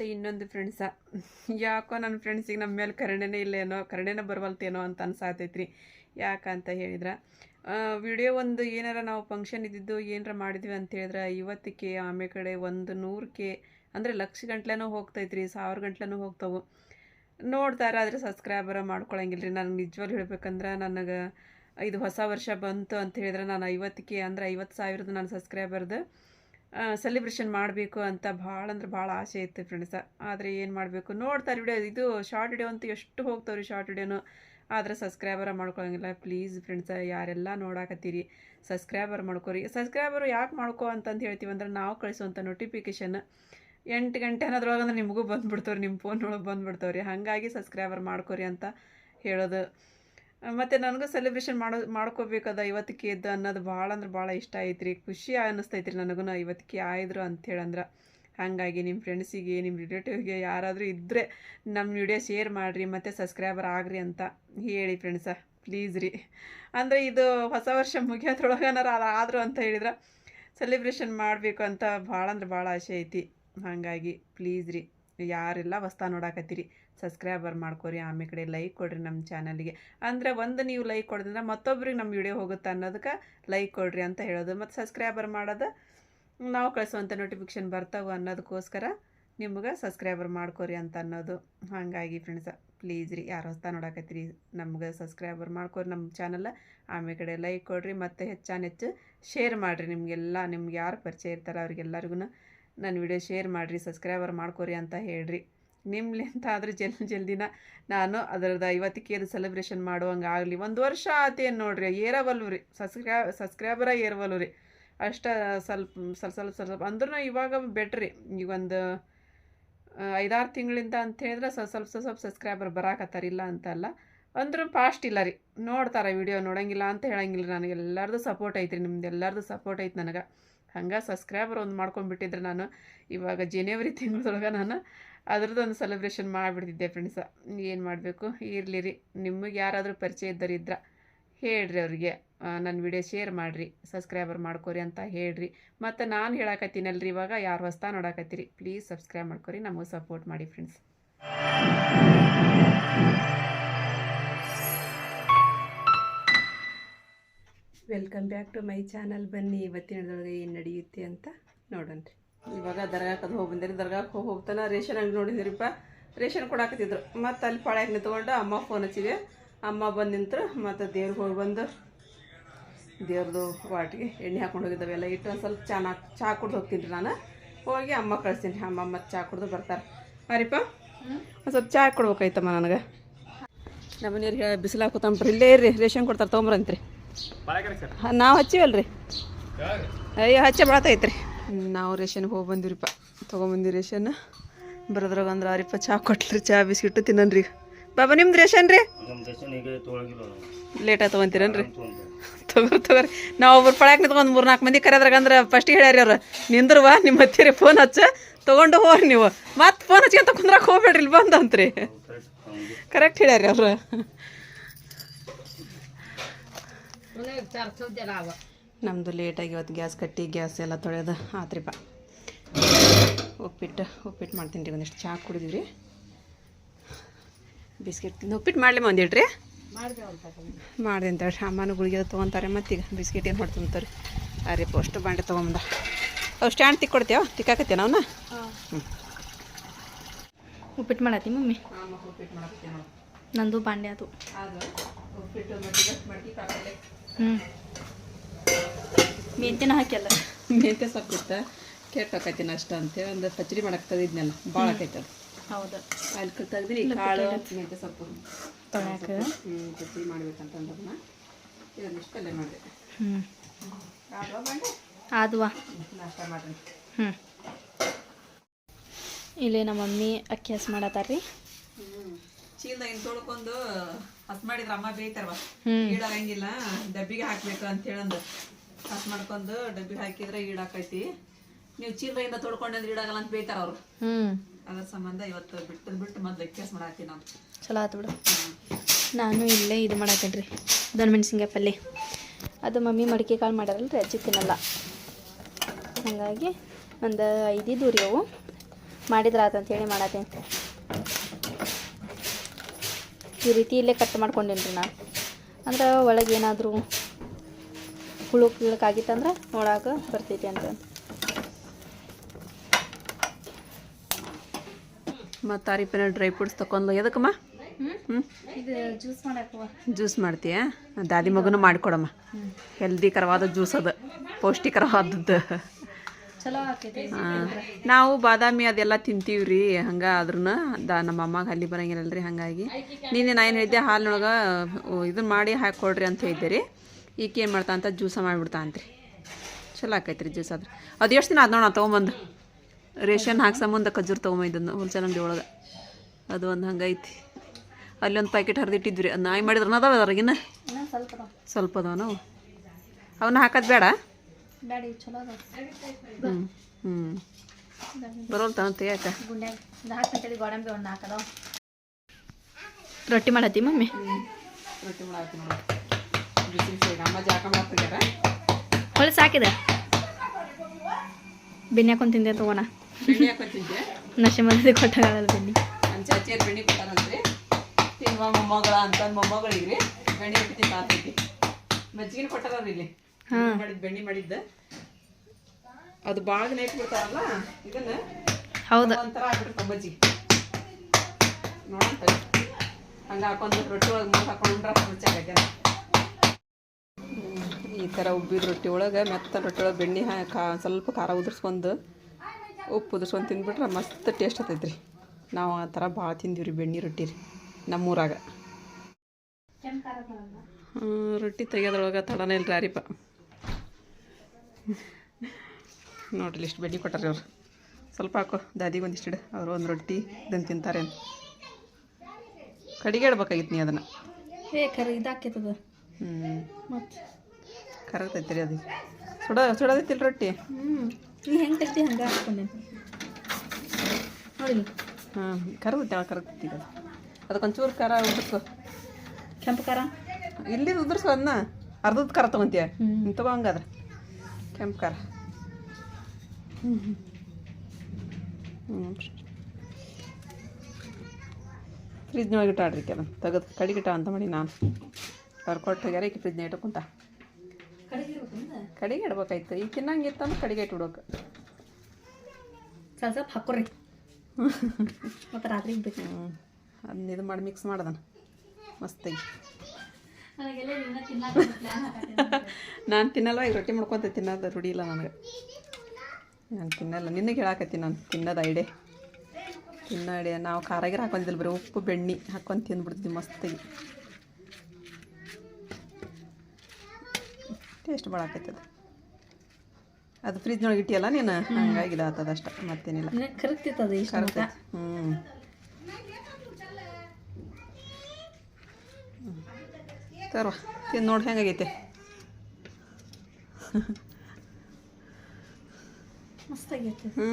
ಮತ್ತು ಇನ್ನೊಂದು ಫ್ರೆಂಡ್ಸ ಯಾಕೋ ನನ್ನ ಫ್ರೆಂಡ್ಸಿಗೆ ನಮ್ಮ ಮೇಲೆ ಕರುಣೆನೇ ಇಲ್ಲೇನೋ ಕರುಣೆನೇ ಬರವಲ್ತೇನೋ ಅಂತ ಅನ್ಸಾತೈತ್ರಿ. ಯಾಕಂತ ಹೇಳಿದ್ರೆ. ವಿಡಿಯೋ ಒಂದು ಏನಾರ ನಾವು ಫಂಕ್ಷನ್ ಇದ್ದಿದ್ದು ಏನಾರ ಮಾಡಿದ್ವಿ ಅಂತ ಹೇಳಿದ್ರೆ, ಐವತ್ತಕ್ಕೆ ಆಮೇಲೆ ಕಡೆ ಒಂದು ನೂರಕ್ಕೆ ಅಂದರೆ ಲಕ್ಷ ಗಂಟ್ಲೆನೂ ಹೋಗ್ತೈತ್ರಿ, ಸಾವಿರ ಗಂಟ್ಲೆನೂ ಹೋಗ್ತಾವೆ. ನೋಡ್ತಾರೆ, ಆದರೆ ಸಬ್ಸ್ಕ್ರೈಬರ ಮಾಡ್ಕೊಳಂಗಿಲ್ಲ ರೀ ನನಗೆ ನಿಜವಾಗ್ಲೂ ಹೇಳ್ಬೇಕಂದ್ರೆ ನನಗೆ ಇದು ಹೊಸ ವರ್ಷ ಬಂತು ಅಂತ ಹೇಳಿದ್ರೆ, ನಾನು ಐವತ್ತಕ್ಕೆ ಅಂದರೆ ಐವತ್ತು ಸಾವಿರದ ನಾನು ಸಬ್ಸ್ಕ್ರೈಬರ್ದು ಸೆಲೆಬ್ರೇಷನ್ ಮಾಡಬೇಕು ಅಂತ ಭಾಳ ಅಂದ್ರೆ ಭಾಳ ಆಸೆ ಇತ್ತು ಫ್ರೆಂಡ್ಸ ಆದರೆ ಏನು ಮಾಡಬೇಕು? ನೋಡ್ತಾರೆ ವಿಡಿಯೋ ಇದು ಶಾರ್ಟ್ ವಿಡಿಯೋ ಅಂತೂ ಎಷ್ಟು ಹೋಗ್ತಾವ್ರಿ ಶಾರ್ಟ್ ವಿಡಿಯೋನು ಆದರೆ ಸಬ್ಸ್ಕ್ರೈಬರ ಮಾಡ್ಕೊಳಂಗಿಲ್ಲ. ಪ್ಲೀಸ್ ಫ್ರೆಂಡ್ಸ ಯಾರೆಲ್ಲ ನೋಡಾಕತ್ತೀರಿ ಸಬ್ಸ್ಕ್ರೈಬರ್ ಮಾಡ್ಕೊರಿ. ಸಬ್ಸ್ಕ್ರೈಬರು ಯಾಕೆ ಮಾಡ್ಕೋ ಅಂತಂದು ಹೇಳ್ತೀವಿ ಅಂದ್ರೆ ನಾವು ಕಳಿಸುವಂಥ ನೋಟಿಫಿಕೇಶನ್ ಎಂಟು ಗಂಟೆ ಅನ್ನೋದ್ರೊಳಗೆ ನಿಮಗೂ ಬಂದುಬಿಡ್ತವ್ರಿ ನಿಮ್ಮ ಫೋನ್ ಒಳಗೆ ಬಂದುಬಿಡ್ತವ್ರಿ. ಹಾಗಾಗಿ ಸಬ್ಸ್ಕ್ರೈಬರ್ ಮಾಡ್ಕೊರಿ ಅಂತ ಹೇಳೋದು. ಮತ್ತು ನನಗೂ ಸೆಲೆಬ್ರೇಷನ್ ಮಾಡೋ, ಮಾಡ್ಕೋಬೇಕದ ಇವತ್ತಿಗೆ ಎದ್ದು ಅನ್ನೋದು ಭಾಳ ಅಂದ್ರೆ ಭಾಳ ಇಷ್ಟ ಐತ್ರಿ. ಖುಷಿ ಅನ್ನಿಸ್ತೈತ್ರಿ ನನಗೂ ಐವತ್ತಕ್ಕೆ ಆಯಿದ್ರು ಅಂಥೇಳಂದ್ರೆ ಹಾಗಾಗಿ ನಿಮ್ಮ ಫ್ರೆಂಡ್ಸಿಗೆ ನಿಮ್ಮ ರಿಲೇಟಿವ್ಗೆ ಯಾರಾದರೂ ಇದ್ದರೆ ನಮ್ಮ ವಿಡಿಯೋ ಶೇರ್ ಮಾಡಿರಿ, ಮತ್ತು ಸಬ್ಸ್ಕ್ರೈಬರ್ ಆಗ್ರಿ ಅಂತ ಹೇಳಿ ಫ್ರೆಂಡ್ಸ ಪ್ಲೀಸ್ ರೀ. ಅಂದರೆ ಇದು ಹೊಸ ವರ್ಷ ಮುಗಿಯೋದ್ರೊಳಗೆ ಅದು ಆದರು ಅಂತ ಹೇಳಿದ್ರೆ ಸೆಲೆಬ್ರೇಷನ್ ಮಾಡಬೇಕು ಅಂತ ಭಾಳ ಅಂದ್ರೆ ಭಾಳ ಆಸೆ ಐತಿ. ಹಾಗಾಗಿ ಪ್ಲೀಸ್ ರೀ. ಯಾರೆಲ್ಲ ಹೊಸ್ತಾ ನೋಡಾಕತ್ತೀರಿ ಸಬ್ಸ್ಕ್ರೈಬರ್ ಮಾಡ್ಕೊರಿ, ಆಮೇಲೆ ಕಡೆ ಲೈಕ್ ಕೊಡ್ರಿ ನಮ್ಮ ಚಾನಲ್ಗೆ ಅಂದರೆ ಒಂದು ನೀವು ಲೈಕ್ ಕೊಡೋದ್ರಿಂದ ಮತ್ತೊಬ್ರಿಗೆ ನಮ್ಮ ವಿಡಿಯೋ ಹೋಗುತ್ತೆ ಅನ್ನೋದಕ್ಕೆ ಲೈಕ್ ಕೊಡ್ರಿ ಅಂತ ಹೇಳೋದು. ಮತ್ತು ಸಬ್ಸ್ಕ್ರೈಬರ್ ಮಾಡೋದು, ನಾವು ಕಳಿಸುವಂಥ ನೋಟಿಫಿಕೇಷನ್ ಬರ್ತಾವೆ ಅನ್ನೋದಕ್ಕೋಸ್ಕರ ನಿಮ್ಗೆ ಸಬ್ಸ್ಕ್ರೈಬರ್ ಮಾಡ್ಕೊರಿ ಅಂತ ಅನ್ನೋದು. ಹಾಗಾಗಿ ಫ್ರೆಂಡ್ಸ ಪ್ಲೀಸ್ ರೀ ಯಾರು ಹೊಸ್ತಾ ನೋಡಾಕತ್ತೀರಿ, ನಮ್ಗೆ ಸಬ್ಸ್ಕ್ರೈಬರ್ ಮಾಡ್ಕೊರಿ ನಮ್ಮ ಚಾನಲ್ ಆಮೇಲೆ ಕಡೆ ಲೈಕ್ ಕೊಡ್ರಿ, ಮತ್ತು ಹೆಚ್ಚಾನೆಚ್ಚು ಶೇರ್ ಮಾಡಿರಿ ನಿಮಗೆಲ್ಲ. ನಿಮ್ಗೆ ಯಾರು ಪರಿಚಯ ಇರ್ತಾರೆ ಅವ್ರಿಗೆಲ್ಲರಿಗೂ ನನ್ನ ವಿಡಿಯೋ ಶೇರ್ ಮಾಡಿರಿ, ಸಬ್ಸ್ಕ್ರೈಬರ್ ಮಾಡ್ಕೊರಿ ಅಂತ ಹೇಳ್ರಿ. ನಿಮ್ಲಿಂತ ಆದ್ರೆ ಜಲ್ದಿ ಜಲ್ದಿನ ನಾನು ಅದರದ ಐವತ್ತಕ್ಕೆ ಅದು ಸೆಲೆಬ್ರೇಷನ್ ಮಾಡುವಂಗೆ ಆಗಲಿ. ಒಂದು ವರ್ಷ ಆತೇನು ನೋಡ್ರಿ ಏರವಲ್ವು ರೀ. ಸಬ್ಸ್ಕ್ರೈ, ಸಬ್ಸ್ಕ್ರೈಬರ ಏರವಲ್ವು ರೀ. ಅಷ್ಟ ಸ್ವಲ್ಪ ಸ್ವಲ್ಪ ಸ್ವಲ್ಪ ಸ್ವಲ್ಪ ಅಂದ್ರೂ ಇವಾಗ ಬೆಟ್ರಿ. ಈಗ ಒಂದು ಐದಾರು ತಿಂಗಳಿಂದ ಅಂತ ಹೇಳಿದ್ರೆ ಸ್ವಲ್ಪ ಸ್ವಲ್ಪ ಸ್ವಲ್ಪ ಸಬ್ಸ್ಕ್ರೈಬರ್ ಬರಾಕತ್ತಾರ, ಇಲ್ಲ ಅಂತಲ್ಲ ಅಂದ್ರೂ ಫಾಸ್ಟ್ ಇಲ್ಲ ರೀ. ನೋಡ್ತಾರೆ ವಿಡಿಯೋ ನೋಡಂಗಿಲ್ಲ ಅಂತ ಹೇಳಂಗಿಲ್ಲ ನನಗೆ. ಎಲ್ಲರದು ಸಪೋರ್ಟ್ ಐತ್ರಿ, ನಿಮ್ದು ಎಲ್ಲರದು ಸಪೋರ್ಟ್ ಐತೆ ನನಗೆ. ಹಂಗೆ ಸಬ್ಸ್ಕ್ರೈಬರ್ ಒಂದು ಮಾಡ್ಕೊಂಡ್ಬಿಟ್ಟಿದ್ರೆ ನಾನು ಇವಾಗ ಜನವರಿ ತಿಂಗಳದೊಳಗೆ ನಾನು ಅದ್ರದ್ದೊಂದು ಸೆಲೆಬ್ರೇಷನ್ ಮಾಡಿಬಿಡ್ತಿದ್ದೆ ಫ್ರೆಂಡ್ಸ ಏನು ಮಾಡಬೇಕು? ಇರಲಿ ರೀ. ನಿಮಗೆ ಯಾರಾದರೂ ಪರಿಚಯ ಇದ್ದರು ಇದ್ರೆ ಹೇಳ್ರಿ ಅವ್ರಿಗೆ. ನನ್ನ ವಿಡಿಯೋ ಶೇರ್ ಮಾಡಿರಿ. ಸಬ್ಸ್ಕ್ರೈಬರ್ ಮಾಡ್ಕೊರಿ ಅಂತ ಹೇಳ್ರಿ. ಮತ್ತು ನಾನು ಹೇಳಕತ್ತೀನಲ್ರಿ ಇವಾಗ. ಯಾರು ಹೊಸ್ತಾ ನೋಡಕತ್ತೀರಿ? ಪ್ಲೀಸ್ ಸಬ್ಸ್ಕ್ರೈಬ್ ಮಾಡ್ಕೊರಿ. ನಮಗೆ ಸಪೋರ್ಟ್ ಮಾಡಿ friends welcome back to my channel ಬನ್ನಿ, ಇವತ್ತಿನದೊಳಗೆ ಏನು ನಡೆಯುತ್ತೆ ಅಂತ ನೋಡೋಣ ಇವಾಗ ದರ್ಗಾಕ್ಕೆ ಅದು ಹೋಗಿ ಬಂದಿರಿ. ದರ್ಗಾಕ್ಕೆ ಹೋಗಿ ಹೋಗ್ತಾನೆ ರೇಷನ್ ಅಂಗಡಿ ನೋಡಿದ್ರಿಪ್ಪ ರೇಷನ್ ಕೊಡಾಕತ್ತಿದ್ರು ಮತ್ತು ಅಲ್ಲಿ ಪಾಳ್ಯಾಗ ನಿಂತ್ಕೊಂಡು ಅಮ್ಮ ಫೋನ್ ಹಚ್ಚಿದೆ. ಅಮ್ಮ ಬಂದು ನಿಂತರು. ಮತ್ತು ದೇವ್ರಿಗೆ ಹೋಗಿ ಬಂದು ದೇವ್ರದ್ದು ವಾಟಿಗೆ ಎಣ್ಣೆ ಹಾಕೊಂಡು ಹೋಗಿದ್ದಾವೆ ಎಲ್ಲ. ಇಟ್ಟು ಒಂದು ಸ್ವಲ್ಪ ಚಾ ಚಹಾ ಕುಡ್ದು ಹೋಗ್ತೀನಿ ರೀ ನಾನು. ಹೋಗಿ ಅಮ್ಮ ಕಳಿಸ್ತೀನಿ. ಅಮ್ಮ ಮತ್ತು ಚಹಾ ಕುಡ್ದು ಬರ್ತಾರೆ. ಮಾರಿಪ್ಪ ಒಂದು ಸ್ವಲ್ಪ ಚಹಾ ಕೊಡ್ಬೇಕಾಯ್ತಮ್ಮ ನನಗೆ. ನಮ್ಮ ನೀರು ಬಿಸಿಲು ಹಾಕೋತಂಬ್ರಿ ಇಲ್ಲೇ ಇರ್ರಿ. ರೇಷನ್ ಕೊಡ್ತಾರೆ, ತೊಗೊಂಬ್ರಂತ್ರಿ. ನಾವು ಹಚ್ಚಿವಲ್ರಿ. ಅಯ್ಯೋ, ಹಚ್ಚ ಬಾಳತೈತ್ರಿ ನಾವು ರೇಷನ್ಗೆ ಹೋಗಿ ಬಂದಿವ್ರಿಪ್ಪ ತೊಗೊಂಬಂದಿವಿ ರೇಷನ್. ಬರೋದ್ರಾಗ ಅಂದ್ರೆ ಅರಿಪ್ಪ ಚಹಾ ಕೊಟ್ಲ್ರಿ ಚಹಾ ಬಿಸ್ಕಿಟ್ಟು ತಿನ್ನನ್ರಿ ಬಾಬಾ, ನಿಮ್ದು ರೇಷನ್ ರೀ? ನಮ್ಮ ಆಯ್ತು ತೊಗೊಂತೀರನ್ರಿ ತಗೋ ತಗೋರಿ ನಾವು ಒಬ್ರು ಪಳ್ಯಾಕ ನಿಂತ್ಕೊಂಡು ಮೂರು ನಾಲ್ಕು ಮಂದಿ ಕರೆದ್ರಾಗ ಅಂದ್ರೆ ಫಸ್ಟಿಗೆ ಹೇಳ್ಯಾರಿ ಅವ್ರು ನಿಂದ್ರವ ನಿಮ್ಮ ಹತ್ತಿರಿ ಫೋನ್ ಹಚ್ಚ, ತೊಗೊಂಡು ಹೋಗ್ರಿ ನೀವು. ಮತ್ತೆ ಫೋನ್ ಹಚ್ಕೊಂತ ಕುಂದ್ರಾಕ ಹೋಗ್ಬೇಡ್ರಿ, ಇಲ್ಲಿ ಬಂದಂತ್ರಿ ಕರೆಕ್ಟ್ ಹೇಳ್ಯಾರಿ ಅವ್ರು. ನಮ್ಮದು ಲೇಟಾಗಿ ಇವತ್ತು ಗ್ಯಾಸ್ ಕಟ್ಟಿ ಗ್ಯಾಸ್ ಎಲ್ಲ ತೊಳೆಯೋದು ಆತ್ರಿಪ್ಪ ಉಪ್ಪಿಟ್ಟು ಉಪ್ಪಿಟ್ಟು ಮಾಡ್ತೀನಿ ರೀ ಒಂದಿಷ್ಟು ಚಹಾ ಕುಡಿದೀವಿ ರೀ ಬಿಸ್ಕೆಟ್ ತಿಂದು ಉಪ್ಪಿಟ್ಟು ಮಾಡಲಿ ಒಂದಿಡ್ರಿ ಮಾಡಿದೆ ಅಂತ ಅಮ್ಮನ ಗುಳಿಗೆ ತೊಗೊತಾರೆ ಮತ್ತೀಗ ಬಿಸ್ಕೆಟ್ ಏನು ಮಾಡ್ತಂತಾರೆ ಅರೆ ಅಷ್ಟು ಬಾಂಡೆ ತೊಗೊಂಬಂದ. ಅವು ಸ್ಟ್ಯಾಂಡ್ ತಿಕ್ಕೊಡ್ತೇವ ತಿಕ್ಕಾಕತ್ತೇನ ಅವನ್ನ ಹ್ಞೂ ಉಪ್ಪಿಟ್ಟು ಮಾಡತ್ತಿ ಮಮ್ಮಿ? ನಂದು ಬಾಂಡೆ ಅದು. ಉಪ್ಪಿಟ್ಟು ಹ್ಞೂ ಮೆಂತ್ಯನ ಹಾಕ್ಯಲ್ಲ? ಮೆಂತ್ಯ ಸೊಪ್ಪಿತ್ತ ಕೆಟ್ಟ ಹಾಕೈತಿನ ಅಷ್ಟ ಅಂತೇಳಿ ಒಂದು ಪಚಡಿ ಮಾಡಕ್ಕೆ ತಗಿದ್ನಲ್ಲ ಭಾಳ ಆಕೈತೆ ಅದು. ಹೌದು. ಅಲ್ಲಿ ತೆಗ್ದಿನಿ ಕಾಳು ಮೆಂತ್ಯ ಸೊಪ್ಪು ಇದನ್ನಿಷ್ಟಲ್ಲೇ ಮಾಡಿದೆ. ಹ್ಞೂ ಆದ್ವಾ ಬಂಡೆ ಆದ್ವಾ. ನಾಷ್ಟ ಮಾಡ್ರಿ ಹ್ಞೂ ಇಲ್ಲಿ ನಮ್ಮ ಮಮ್ಮಿ ಅಕ್ಕಿ ಹಸ್ ಮಾಡತ್ತಾರ್ರಿ. ಚೀಲ್ದಾಗ ತೊಳ್ಕೊಂಡು ಹಸ್ ಮಾಡಿದ್ರ ಅಮ್ಮ ಬೇಯ್ತಾರವ. ಈಡಾಗಂಗಿಲ್ಲ ಡಬ್ಬಿಗೆ ಹಾಕ್ಬೇಕು ಅಂತ ಹೇಳಂದ. ಹಸ್ ಮಾಡ್ಕೊಂಡು ಡಬ್ಬಿ ಹಾಕಿದ್ರೆ ಈಡಾಕೈತಿ ನೀವು ಚೀಲದಿಂದ ತೊಳ್ಕೊಂಡಂದ್ರೆ ಈಡಾಗಲ್ಲ ಅಂತ ಬೇಯ್ತಾರ ಅವ್ರು. ಅದ್ರ ಸಂಬಂಧ ಇವತ್ತು ಬಿಟ್ಟು ಬಿಟ್ಟು ಮೊದ್ಲು ಎಕ್ಸ್ ಮಾಡಾಕಿ ನಾವು ಚಲೋ ಆತು ಬಿಡು. ನಾನು ಇಲ್ಲೇ ಇದು ಮಾಡಾಕೇನ್ರಿ ರೀ ದೊಣ್ಣೆ ಮೆಣಸಿನ್ಕಾಯಿ ಪಲ್ಯ ಅದು ಮಮ್ಮಿ ಮಡಿಕೆ ಕಾಳು ಮಾಡ್ಯಾರಲ್ಲ ರೀ ಅಜ್ಜಿ ತಿನ್ನಲ್ಲ. ಹಾಗಾಗಿ ಒಂದು ಐದಿದ್ದು ರೀ ಅವು. ಮಾಡಿದ್ರೆ ಹೇಳಿ ಅಂತೇಳಿ ಮಾಡತ್ತೇನೆ. ಈ ರೀತಿ ಇಲ್ಲೇ ಕಟ್ ಮಾಡ್ಕೊಂಡೇನಿ ರೀ ನಾನು ಅಂದ್ರೆ ಒಳಗೆ ಏನಾದರೂ ಹುಳು ಅಂದ್ರೆ ನೋಡಾಕ ಬರ್ತೈತಿ ಅಂತ ಮತ್ತು ತಾರೀಪಿನ ಡ್ರೈ ಫ್ರೂಟ್ಸ್ ತಗೊಂಡು ಎದಕ್ಕಮ್ಮ ಜ್ಯೂಸ್ ಮಾಡಾಕವ ಜ್ಯೂಸ್ ಮಾಡ್ತೀಯ? ದಾದಿ ಮಗನು ಮಾಡಿಕೊಡಮ್ಮ. ಹೆಲ್ದಿಕರವಾದ ಜ್ಯೂಸ್ ಅದು. ಪೌಷ್ಟಿಕರವಾದದ್ದು. ನಾವು ಬಾದಾಮಿ ಅದೆಲ್ಲ ತಿಂತೀವಿ ರೀ ಹಂಗೆ ಆದ್ರೂ ದ ನಮ್ಮ ಅಮ್ಮಗೆ ಅಲ್ಲಿ ಬರಂಗಿಲ್ಲರಿ ರೀ ಹಾಗಾಗಿ. ನೀನೆ ನಾ ಏನು ಹೇಳಿದ್ದೆ ಹಾಲಿನೊಳಗೆ ಇದನ್ನ ಮಾಡಿ ಹಾಕೊಡ್ರಿ ಅಂತ ಹೇಳಿದ್ದೆ ರೀ. ಈಕೆ ಏನು ಮಾಡ್ತಾ ಅಂತ ಜ್ಯೂಸ ಮಾಡಿಬಿಡ್ತಾ ಅಂತ್ರಿ. ಚಲೋ ಆಕೈತೆ ರೀ ಜ್ಯೂಸ್ ಆದ್ರೆ. ಅದು ಎಷ್ಟು ದಿನ ಅದ್ನೋಣ ನೋಡ ತೊಗೊಂಬಂದು. ರೇಷನ್ ಹಾಕ್ಸ ಮುಂದೆ ಖಜೂರ್ ತೊಗೊಂಬಂದಿದ್ದು ಹೋಲ್ಸೇಲ್ ಅಂಗಡಿ ಒಳಗೆ. ಅದು ಒಂದು ಹಂಗೈತಿ ಅಲ್ಲಿ ಒಂದು ಪ್ಯಾಕೆಟ್ ಹರಿದಿಟ್ಟಿದ್ವಿ ರೀ. ಅದು ನಾಯಿ ಮಾಡಿದ್ರೆ ಅದಾವ. ಅದ್ರಾಗಿನ. ಸ್ವಲ್ಪ ಅದಾವ ನಾವು. ಅವನ್ನ ಹಾಕೋದು ಬೇಡ. ಬ್ಯಾಡ ಚಲೋ ಹ್ಞೂ ಹ್ಞೂ ಬರೋಲ್ ತಾನ ತೆಗಿಯಾಕ ಗುಂಡ್ಯಾಗ ಇದು ಹಾಕಂತೇಳಿ ಗೋಡಂಬಿ ಒಂದು ಹಾಕದವ ರೊಟ್ಟಿ ಮಾಡತ್ತಿ ಮಮ್ಮಿ? ರೊಟ್ಟಿ ಮಾಡಾಕ್ತೀನಿ ಬಿಸಿ ಬಿಸಿ ಅಮ್ಮ ಜಾಕ ಮಾಡ್ತಿದ್ದಾರೆ ಹೊಳಿ ಸಾಕಿದೆ ಬೆನ್ನಿ ಹಾಕೊಂಡು ತಿಂದೆ ತಗೋಣ. ಬೆಣ್ಣೆ ತಿಂದೆ? ನಶೆ ಮದ್ದೆ ಕೊಟ್ಟಾಗಲ್ಲ ಬೆನ್ನಿ ನನ್ನ ಚಾಚಿಯರ್ ಬೆಣ್ಣೆ ಕೊಟ್ಟಾರಂತ್ರಿ ತಿನ್ನುವ ಮೊಮ್ಮಗಳ ಅಂತ ಮೊಮ್ಮಗಳಿಗೆ ಬೆಣ್ಣೆ ತಿಂತ ಮಜ್ಜಿಗೆ ಕೊಟ್ಟಾರ ಇಲ್ಲಿ. ಮಾಡಿದ್ ಬೆಣ್ಣೆ ಮಾಡಿದ್ದ. ಅದು ಭಾಳ ದಿನ ಇಟ್ಬಿಡ್ತಾರಲ್ಲ ಇದನ್ನ ಹೌದು. ಒಂಥರ ಆಗ್ಬಿಟ್ಟಿರ್ತಾವ ಬಜ್ಜಿ. ನೋಡಂತ. ಹಂಗೆ ಹಾಕೊಂಡು ರೊಟ್ಟಿ ಒಳಗೆ ಮೂರು ಹಾಕೊಂಡ್ರೆ ರುಚಿ ಆಗೈತೆ ಈ ಥರ ಉಬ್ಬಿದ ರೊಟ್ಟಿ ಒಳಗೆ ಮೆತ್ತ ರೊಟ್ಟಿ ಒಳಗೆ ಬೆಣ್ಣೆ ಹಾ ಕಾ ಸ್ವಲ್ಪ ಖಾರ ಉದುರ್ಸ್ಕೊಂಡು ಉಪ್ಪು ಉದುರ್ಸ್ಕೊಂಡು ತಿಂದ್ಬಿಟ್ರೆ ಮಸ್ತ್ ಟೇಸ್ಟ್ ಆತೈತೆ ರೀ ನಾವು ಆ ಥರ ಭಾಳ ತಿಂದೀವಿ ರೀ ಬೆಣ್ಣೆ ರೊಟ್ಟಿ ರೀ ನಮ್ಮೂರಾಗ. ಹ್ಮ್, ರೊಟ್ಟಿ ತೆಗೆಯೋದ್ರೊಳಗೆ ತಡನೇ ಇಲ್ಲ ರೀಪ ನೋಡ್ರಿ ಇಷ್ಟು ಬೆಣ್ಣೆ ಕೊಟ್ಟಾರೆ ಅವ್ರು ಸ್ವಲ್ಪ ಹಾಕು. ದಾದಿಗೆ ಒಂದಿಷ್ಟು ಇಡು. ಅವರು ಒಂದು ರೊಟ್ಟಿ ಇದನ್ನು ತಿಂತಾರೆ. ಕಡಿಗೆ ಇಡ್ಬೇಕಾಗಿತ್ತು ನೀ ಅದನ್ನು? ಏ ಕರೆ ಇದಾಕೈತದ. ಹ್ಞೂ ಮತ್ತು? ಕರಗ್ತೈತಿ ರೀ ಅದು ಸುಡ ಸುಡೋದೈತಿಲ್ಲ ರೊಟ್ಟಿ? ಹ್ಞೂ ನೀ ಹೆಂಗೆ ಕಟ್ಟಿ ಹಂಗೆ ಹಾಕ್ಕೊಂಡೆ? ನೋಡಿ ಹಾಂ ಕರಗತ್ತೆ ಅವ ಕರಗ್ತೈತಿ ಈಗ. ಅದಕ್ಕೊಂಚೂರು ಖಾರ ಉದ್ರಸು ಕೆಂಪು ಖಾರ? ಇಲ್ಲಿ ಉದುರ್ಸ್ಕೊ ಅದನ್ನ ಅರ್ಧದ ಖಾರ ತೊಗೊಂತೀಯ? ಹ್ಞೂ ತಗೋ ಹಂಗಾದ್ರೆ. ಕೆಂಪು ಖಾರ ಹ್ಞೂ ಹ್ಞೂ ಫ್ರಿಜ್ನೊಳಗೆ ಇಟ್ಟಾಡ್ರಿ ಕೆಲ ತೆಗೆದು ಕಡಿಗಿಟ ಅಂತ ಮಾಡಿ ನಾನು. ಅವ್ರು ಕೊಟ್ಟು ಹೋಗ್ಯಾರ ಈಕೆ ಫ್ರಿಜ್ನ ಇಟ್ಕೊಂತ ಕಡಿಗೆ ಇಡ್ಬೇಕಾಯ್ತು. ಈ ತಿನ್ನಂಗಿತ್ತಂದ್ರೆ ಕಡಿಗೆ ಇಟ್ಬಿಡ್ಬೇಕು ಸ್ವಲ್ಪ ಸ್ವಲ್ಪ ಹಾಕೋರಿ ಮತ್ತು ರಾತ್ರಿ ಬೇಕು. ಹ್ಞೂ ಅದನ್ನ ಇದು ಮಾಡಿ ಮಿಕ್ಸ್ ಮಾಡ್ದನ. ಮಸ್ತಾಗಿ ನಾನು ತಿನ್ನಲ್ವ? ಈಗ ರೊಟ್ಟಿ ಮಾಡ್ಕೊತ ತಿನ್ನೋದು ರೂಢಿ ಇಲ್ಲ ನನಗೆ. ನಾನು ತಿನ್ನಲ್ಲ. ನಿನ್ನೆ ಹೇಳಾಕತ್ತೀನಿ ನಾನು ತಿನ್ನೋದು ಐಡೆ ತಿನ್ನೋ ಐಡೆ ನಾವು ಖಾರಾಗಿರ ಹಾಕೊಂಡಿಲ್ಲ ಬರೀ ಉಪ್ಪು ಬೆಣ್ಣೆ ಹಾಕೊಂಡು ತಿಂದ್ಬಿಡ್ತೀವಿ ಮಸ್ತಾಗಿ ಟೇಸ್ಟ್ ಭಾಳ ಆಕೈತದ ಅದು. ಫ್ರಿಜ್ನೊಳಗೆ ಇಟ್ಟಿಯಲ್ಲ ನೀನು? ಹಂಗಾಗಿದೆ ಆತದ ಅಷ್ಟ ಮತ್ತೇನಿಲ್ಲ ಕರಗ್ತಿತ್ತದ ಹ್ಞೂ ತರುವ ತಿಂದು ನೋಡಿ ಹೆಂಗಾಗೈತೆ ಹ್ಞೂ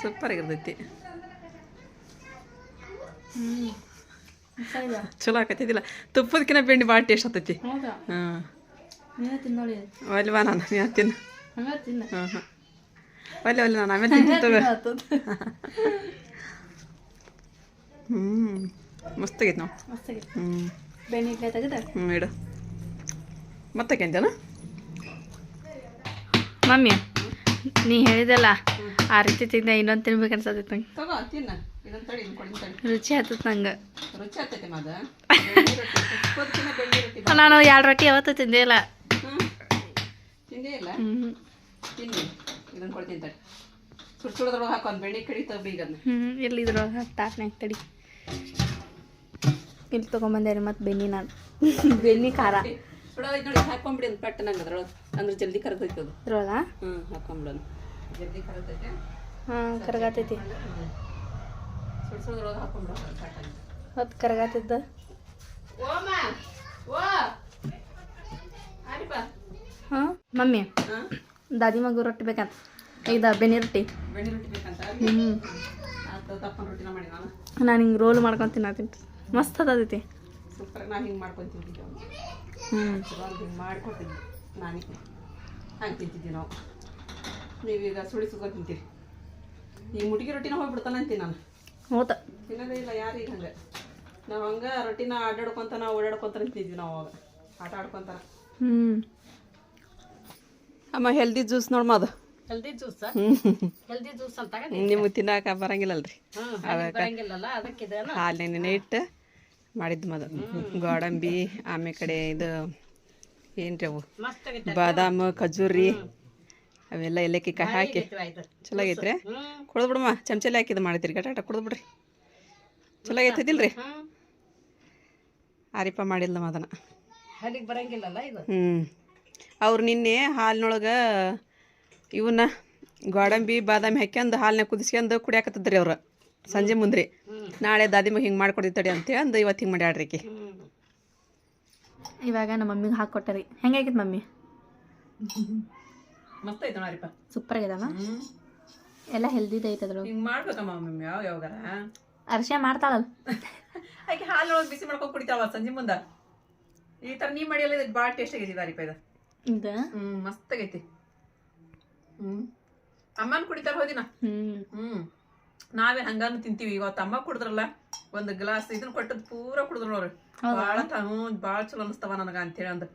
ಸೂಪರ್ ಆಗಿರ್ತೈತಿ ಹ್ಞೂ ಚಲೋ ಆಕೈತಿದಿಲ್ಲ ತುಪ್ಪದಕಿನ ಬೆಂಡಿ ಭಾಳ ಟೇಸ್ಟ್ ಆಗ್ತೈತಿ. ಹೌದಾ? ಹಾಂ ನೀವೇ ತಿನ್ನೋಳಿ. ಅಲ್ವಾ ನಾನು ನೀನು ತಿನ್ನು. ಹಂಗೆ ತಿನ್ನ. ಹಾಂ ಹಾಂ ಒಲ್ಲೆ ಒಲ್ಲೆ ನಾನು ಆಮೇಲೆ ತಿಂತೀನಿ ಹ್ಞೂ ಮಸ್ತಾಗೈತೆ ನಾವು ಹ್ಞೂ ಬೆಣ್ಣೆ ತೆಗೆದ? ಹ್ಞೂ ಇಡು. ಮತ್ತೆ ಕೆಂತೇನ ಮಮ್ಮಿ ನೀ ಹೇಳಿದಲ್ಲ ಆ ರೀತಿ ತಿಂದ ಇನ್ನೊಂದು ತಿನ್ಬೇಕು ಅನ್ಸತೈತೆ ನಂಗೆ. ತಗೋ ತಿನ್ನ. ಇನ್ನೊಂದು ತಡಿ ಕೊಡಿ ತಡಿ. ರುಚಿ ಹತ್ತದ ನಂಗೆ. ರುಚಿ ಮಾದ. ನಾನು ಎರಡು ರೊಟ್ಟಿ ಯಾವತ್ತೂ ತಿಂದೇ ಇಲ್ಲ. ಹ್ಞೂ ತಿಂದೇ ಇಲ್ಲ? ಹ್ಞೂ ತಿನ್ನಿ. ಇದನ್ನ ಕೊಡ್ತೀನಿ ತಡಿ. ಸುಡ್ ಸುಡೋದ್ರೊಳಗೆ ಹಾಕೋ ಒಂದು ಬೆಣ್ಣೆ ಕಡಿ ತಗೋ ಈಗ ಅದನ್ನ ಹ್ಞೂ ಎಲ್ಲಿದ್ರೊಳಗೆ ತಾಟ್ನಾಗ ತಡಿ. ಇಲ್ಲಿ ತೊಗೊಂಬಂದೆ ರೀ ಮತ್ತು ಬೆಣ್ಣೆ ನಾನು. ಬೆನ್ನಿ ಖಾರ. ನೋಡಿ ಹಾಕೊಂಬಿಡಿ ಅಂತ ಪಟ್ಟ ನಂಗೆ ಅದ್ರೊಳಗೆ. ಅಂದ್ರೆ ಜಲ್ದಿ ಕರ್ಗೈತದ ಅದು. ಇದ್ರೊಳಗ ಹ್ಞೂ ಹಾಕೊಂಬಿಡೋಣ ಜಲ್ದಿ ಹಾಂ ಕರಗಾತೈತಿ. ಸುಡ್ ಸುಡೋದ್ರೊಳಗೆ ಹಾಕೊಂಬಿಡೋಣ ಹೊತ್ತು ಕರಗಾತಿದ್ದ? ಓ ಆರಿಪ ಹಾಂ ಮಮ್ಮಿ. ಹಾಂ? ದಾದಿ ಮಗು ರೊಟ್ಟಿ ಬೇಕಂತ. ಇದ ಬೆನಿ ರೊಟ್ಟಿ. ಬೆನಿ ರೊಟ್ಟಿ ಬೇಕಂತ? ಹ್ಞೂ ಅದು ತಪ್ಪನ ರೊಟ್ಟಿನ ಮಾಡಿ ನಾನು ನಾನು ಹಿಂಗೆ ರೋಲ್ ಮಾಡ್ಕೊಂಡು ತಿನ್ನತ್ತೀನಿ ಮಸ್ತ್ ಅದೈತಿ. ಸೂಪರ್ ನಾನು ಹಿಂಗೆ ಮಾಡ್ಕೊಂಡು ತಿಂತಿದ್ದೆ ಹ್ಞೂ ಹಿಂಗೆ ಮಾಡಿಕೊಟ್ಟಿದ್ದೆ ನಾನೇ ಹಂಗೆ ತಿಂತಿದ್ವಿ ನಾವು. ನೀವೀಗ ಸುಳಿ ಸುಗ ತಿಂತೀರಿ. ಈ ಮುಟಿಗೆ ರೊಟ್ಟಿನ ಹೋಗ್ಬಿಡ್ತಾನೆ ಅಂತೀನಿ ನಾನು. ಹೋತ. ತಿನ್ನೋದೇ ಇಲ್ಲ ಯಾರಿಗೆ ಹಂಗೆ. ನಾವು ಹಂಗೆ ರೊಟ್ಟಿನ ಆಡಾಡ್ಕೊಂತ ನಾವು ಓಡಾಡ್ಕೊಂತ ನಿಂತಿದ್ವಿ ನಾವು ಅವಾಗ. ಆಟ ಆಡ್ಕೊಂತಾನ. ಹ್ಞೂ ಅಮ್ಮ ಹೆಲ್ದಿ ಜ್ಯೂಸ್ ನೋಡಮ್ಮ ಅದು. ಹೆಲ್ದಿ ಜ್ಯೂಸ್ ಹೆಲ್ದಿ ಜ್ಯೂಸ್ ಅಂತ ನಿಮ್ಗೆ ತಿನ್ನಾಕ ಬರಂಗಿಲ್ಲಲ್ರಿ. ಬರಂಗಿಲ್ಲಲ್ಲ ಅದಕ್ಕೆ ಹಾಲಿನ ಇಟ್ಟು ಮಾಡಿದ್ದು ಮದ. ಗೋಡಂಬಿ ಆಮೇಲೆ ಕಡೆ ಇದು ಏನ್ರಿ ಅವು? ಬಾದಾಮು ಖಜೂರಿ ಅವೆಲ್ಲ ಏಲಕ್ಕಿ ಕಾಯಿ ಹಾಕಿ. ಚಲೋ ಆಗೈತ್ರಿ? ಕುಡ್ದು ಬಿಡಮ್ಮ ಚಮಚಲ್ಲಿ ಹಾಕಿದ್ದು ಮಾಡಿದ್ರಿ ಗಟಾಟ ಕುಡ್ದು ಬಿಡ್ರಿ ಚಲೋ ಆಗೈತಿದಿಲ್ರಿ ಆರಿಪ ಮಾಡಿಲ್ಲ ಅದನ್ನ. ಹ್ಞೂ ಅವ್ರು ನಿನ್ನೆ ಹಾಲಿನೊಳಗೆ ಇವನ್ನ ಗೋಡಂಬಿ ಬಾದಾಮಿ ಹಾಕ್ಯಂದು ಹಾಲಿನ ಕುದಿಸ್ಕೊಂಡು ಕುಡಿಯಾಕತ್ತದ್ರಿ ಅವ್ರು. ಸಂಜೆ ಮುಂದ್ರಿ. ನಾಳೆ ದಾದಿಮಗೆ ಹಿಂಗೆ ಮಾಡ್ಕೊಡ್ತಡಿ ಅಂತೇಳಿ ಅಂದು ಇವತ್ತು ಹಿಂಗೆ ಮಾಡ್ಯಾಡ್ರಿ ಆಕಿ ಹ್ಮ್ ಇವಾಗ ನಮ್ಮ ಮಮ್ಮಿಗೆ ಹಾಕ್ಕೊಟ್ಟರಿ ಹೆಂಗಾಗಿತ್ತು ಮಮ್ಮಿ? ಮಸ್ತ್ ಐತೆ ನೋಡಿಪ್ಪ ಸೂಪರ್ ಆಗ್ಯದಲ್ಲ ಹ್ಞೂ ಎಲ್ಲ ಹೆಲ್ದಿ ಐತೆ ಅದ್ರೊಳಗೆ. ಹಿಂಗೆ ಮಾಡ್ಬೇಕಮ್ಮ ಮಮ್ಮಿ ಯಾವ ಯಾವಾಗಾರ ಅರ್ಶಿನ ಮಾಡ್ತಾಳಲ್ಲ ಆಕೆ ಒಳಗೆ ಬಿಸಿ ಮಾಡ್ಕೊಂಡು ಕುಡಿತಾವ ಸಂಜೆ ಮುಂದೆ. ಈ ಥರ ನೀ ಮಾಡಿಯಲ್ಲ ಇದು ಭಾಳ ಟೇಸ್ಟ್ ಆಗೈತಿ ದಾರಿಪ ಇದು. ಇದು ಹ್ಞೂ ಮಸ್ತ್ ಆಗೈತಿ. ಹ್ಞೂ ಅಮ್ಮನ ಕುಡಿತಾರ ಹೋದಿನ? ಹ್ಞೂ ಹ್ಮ್. ನಾವೇ ಹಂಗಾನು ತಿಂತೀವಿ. ಇವತ್ತು ಅಮ್ಮ ಕುಡಿದ್ರಲ್ಲ ಒಂದು ಗ್ಲಾಸ್ ಇದನ್ನ ಕೊಟ್ಟದ್ ಪೂರ ಕುಡಿದ್ರು ನೋಡ್ರಿ ಭಾಳ ಹ್ಞೂ ಭಾಳ ಚಲೋ ಅನಿಸ್ತವ ನನಗ ಅಂತೇಳಿ ಅಂದ್ರೆ